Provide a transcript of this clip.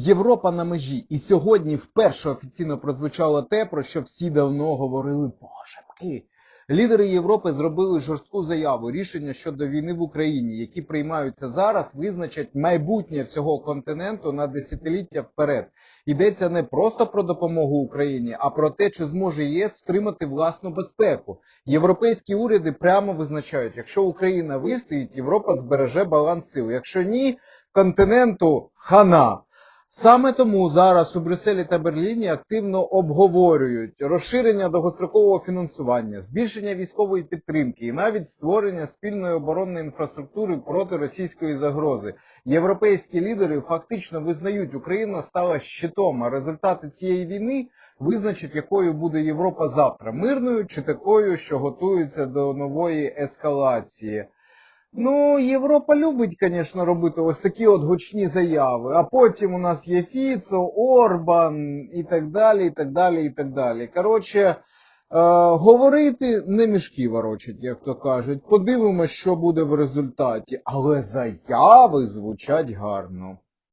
Європа на межі. І сьогодні вперше офіційно прозвучало те, про що всі давно говорили. Боже мки. Лідери Європи зробили жорстку заяву. Рішення щодо війни в Україні, які приймаються зараз, визначать майбутнє всього континенту на десятиліття вперед. Йдеться не просто про допомогу Україні, а про те, чи зможе ЄС втримати власну безпеку. Європейські уряди прямо визначають, якщо Україна вистоїть, Європа збереже баланс сил. Якщо ні, континенту хана. Саме тому зараз у Брюсселі та Берліні активно обговорюють розширення довгострокового фінансування, збільшення військової підтримки і навіть створення спільної оборонної інфраструктури проти російської загрози. Європейські лідери фактично визнають, Україна стала щитом, а результати цієї війни визначать, якою буде Європа завтра, мирною чи такою, що готується до нової ескалації. Ну, Європа любить, звісно, робити ось такі от гучні заяви. А потім у нас є Фіцо, Орбан і так далі, і так далі, і так далі. Коротше, е, говорити не мішки ворочать, як то кажуть. Подивимось, що буде в результаті. Але заяви звучать гарно.